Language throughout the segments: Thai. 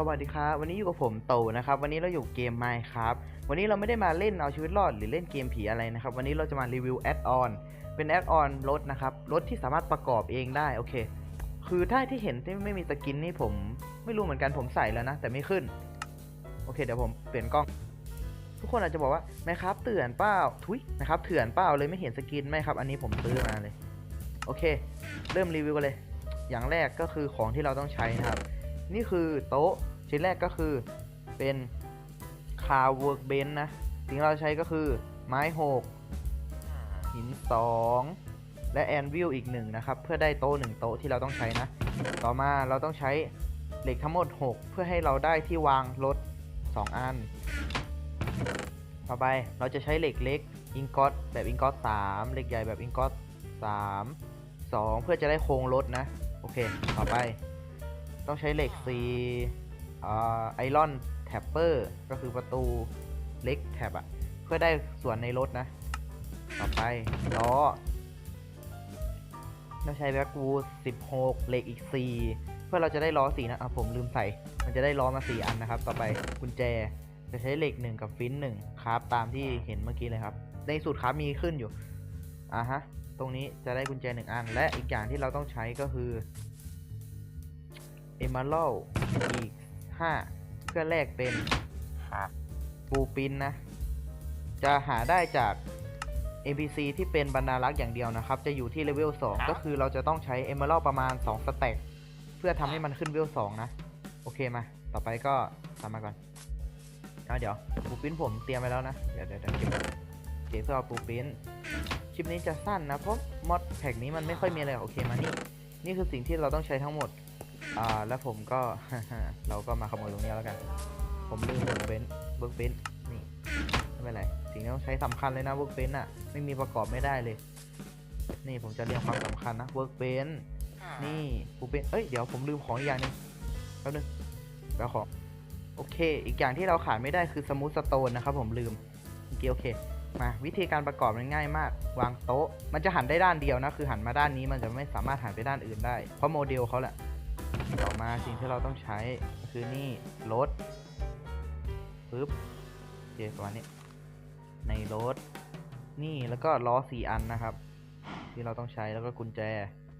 สวัสดีครับ วันนี้อยู่กับผมโตนะครับ วันนี้เราอยู่เกม Minecraft วันนี้เราไม่ได้มาเล่นเอาชีวิตรอดหรือเล่นเกมผีอะไรนะครับ วันนี้เราจะมารีวิวแอดออน เป็นแอดออนรถนะครับ รถที่สามารถประกอบเองได้ โอเค คือถ้าที่เห็นที่ไม่มีสกินนี่ผมไม่รู้เหมือนกันผมใส่แล้วนะ แต่ไม่ขึ้น โอเค เดี๋ยวผมเปลี่ยนกล้อง ทุกคนอาจจะบอกว่าไหมครับเถื่อนเปล่าทุยนะครับเถื่อนเปล่าเลยไม่เห็นสกินไหมครับ อันนี้ผมซื้อมาเลย โอเค เริ่มรีวิวกันเลย อย่างแรกก็คือของที่เราต้องใช้นะครับ นี่คือโต๊ะชิ้นแรกก็คือเป็นคาเวิร์กเบนนะ สิ่งเราใช้ก็คือไม้หกหินสองและแอนวิลอีกหนึ่งนะครับ เพื่อได้โต๊ะหนึ่งโต๊ะที่เราต้องใช้นะ ต่อมาเราต้องใช้เหล็กทั้งหมด 6 เพื่อให้เราได้ที่วางรถ 2 อัน ต่อไปเราจะใช้เหล็กเล็กอิงกอตแบบอิงกอต3เหล็กใหญ่แบบอิงกอต3 2 เพื่อจะได้โครงรถนะ โอเค ต่อไป ต้องใช้เหล็กซีไอรอนแท็ปเปอร์ก็คือประตูเล็กแท็บอะเพื่อได้ส่วนในรถนะ ต่อไปล้อเราใช้แบ็กวูด16 เหล็กอีก 4 เพื่อเราจะได้ล้อสีนะอะผมลืมใส่ มันจะได้ล้อมา 4 อันนะครับ ต่อไปกุญแจจะใช้เหล็ก 1 กับฟิน1คราฟตามที่เห็นเมื่อกี้เลยครับ ในสูตรคราฟมีขึ้นอยู่อะฮะตรงนี้จะได้กุญแจ 1 อัน และอีกอย่างที่เราต้องใช้ก็คือ เอม r ร l อีก5เพื่อแลกเป็นปูปินนะ จะหาได้จาก NPC ที่เป็นบรรณารักษ์อย่างเดียวนะครับ จะอยู่ที่เลเวล2ก็คือเราจะต้องใช้เอม r ร l ประมาณ 2สเต็กเพื่อทำให้มันขึ้นเวล2นะ โอเคมา ต่อไปก็ตามมาก่อนเอาเดี๋ยวปูปินผมเตรียมไว้แล้วนะ เดี๋ยวเดี๋ยวเดี๋ยวเก็บเก็บเพื่อเอาปูปินคลิปนี้จะสั้นนะ เพราะมอดแพ็กนี้มันไม่ค่อยมีอะไรโอเคมานี่ นี่คือสิ่งที่เราต้องใช้ทั้งหมด อ่าแล้วผมก็ เราก็มาขโมยตรงนี้แล้วกัน ผมลืมเวิร์กเบนเวิร์กเบนนี่ไม่เป็นไรสิ่งที่ต้องใช้สำคัญเลยนะเวิร์กเบนอะไม่มีประกอบไม่ได้เลย นี่ผมจะเรียงความสำคัญนะเวิร์กเบนนี่ปูเป็นเอ้ยเดี๋ยวผมลืมของอีกอย่างนึงแป๊บนึงแป๊บของโอเค อีกอย่างที่เราขาดไม่ได้คือสมูทสโตนนะครับผมลืมโอเคโอเคมาวิธีการประกอบมันง่ายมาก วางโต๊ะ มันจะหันได้ด้านเดียวนะ คือหันมาด้านนี้มันจะไม่สามารถหันไปด้านอื่นได้ เพราะโมเดลเขาแหละ ต่อมาสิ่งที่เราต้องใช้คือนี่รถปึ๊บโอเคประมาณนี้ ในรถ นี่แล้วก็ล้อสี่อันนะครับ ที่เราต้องใช้แล้วก็กุญแจ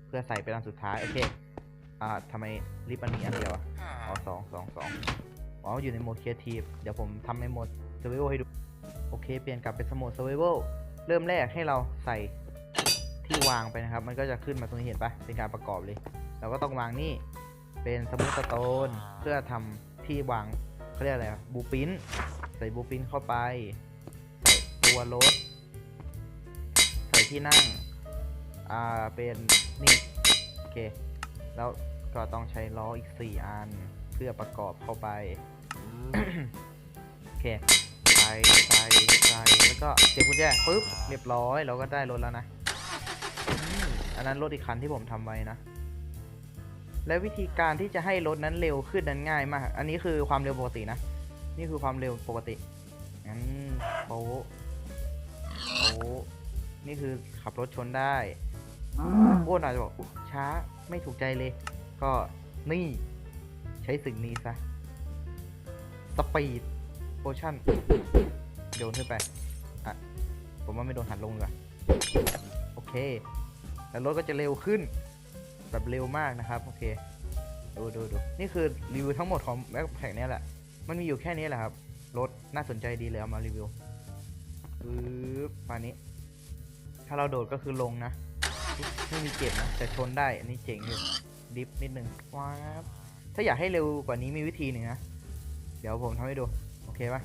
เพื่อใส่เป็นอันสุดท้าย โอเค อ่าทำไมลิฟต์มันมีอันเดียวอะอ๋อสองสองสองอ๋ออยู่ในโหมดครีเอทีฟเดี๋ยวผมทำในโหมดเซอร์ไวให้ดู โอเค เปลี่ยนกลับเป็นสโหมดเซอร์ไวเริ่มแรกให้เราใส่ที่วางไปนะครับ มันก็จะขึ้นมาตรงนี้เห็นปะเป็นการประกอบเลย เราก็ต้องวางนี่ เป็นสมูทสโตนเพื่อทำที่วางเขาเรียกอะไรบูปินใส่บูปินเข้าไป ใส่ตัวรถ ใส่ที่นั่ง อ่า เป็นนี่ โอเค แล้วก็ต้องใช้ล้ออีก 4 อัน เพื่อประกอบเข้าไป โอเค ใส่ใส่ใส่แล้วก็เสียบกุญแจปุ๊บ เรียบร้อย เราก็ได้รถแล้วนะ อันนั้นรถอีกคันที่ผมทำไว้นะ และวิธีการที่จะให้รถนั้นเร็วขึ้นนั้นง่ายมาก อันนี้คือความเร็วปกตินะ นี่คือความเร็วปกติงั้นโป๊โป๊นี่คือขับรถชนได้โอ้อาจจะบอกช้าไม่ถูกใจเลย ก็นี่ใช้สิ่งนี้ซะ สปีดโพชั่นโยนขึ้นไป อะ ผมว่าไม่โดนหันลงดีกว่าโอเค แล้วรถก็จะเร็วขึ้น แบบเร็วมากนะครับ โอเค ดูดูดูนี่คือรีวิวทั้งหมดของแบ็คแพ็กเนี่ยแหละ มันมีอยู่แค่นี้แหละครับ รถน่าสนใจดีเลยเอามารีวิวปึ๊บมานี้ ถ้าเราโดดก็คือลงนะ ไม่มีเจ็บนะ แต่ชนได้ อันนี้เจ๋งอยู่ ดิฟนิดนึงว้าบถ้าอยากให้เร็วกว่านี้มีวิธีหนึ่งนะ เดี๋ยวผมทำให้ดู โอเคปะ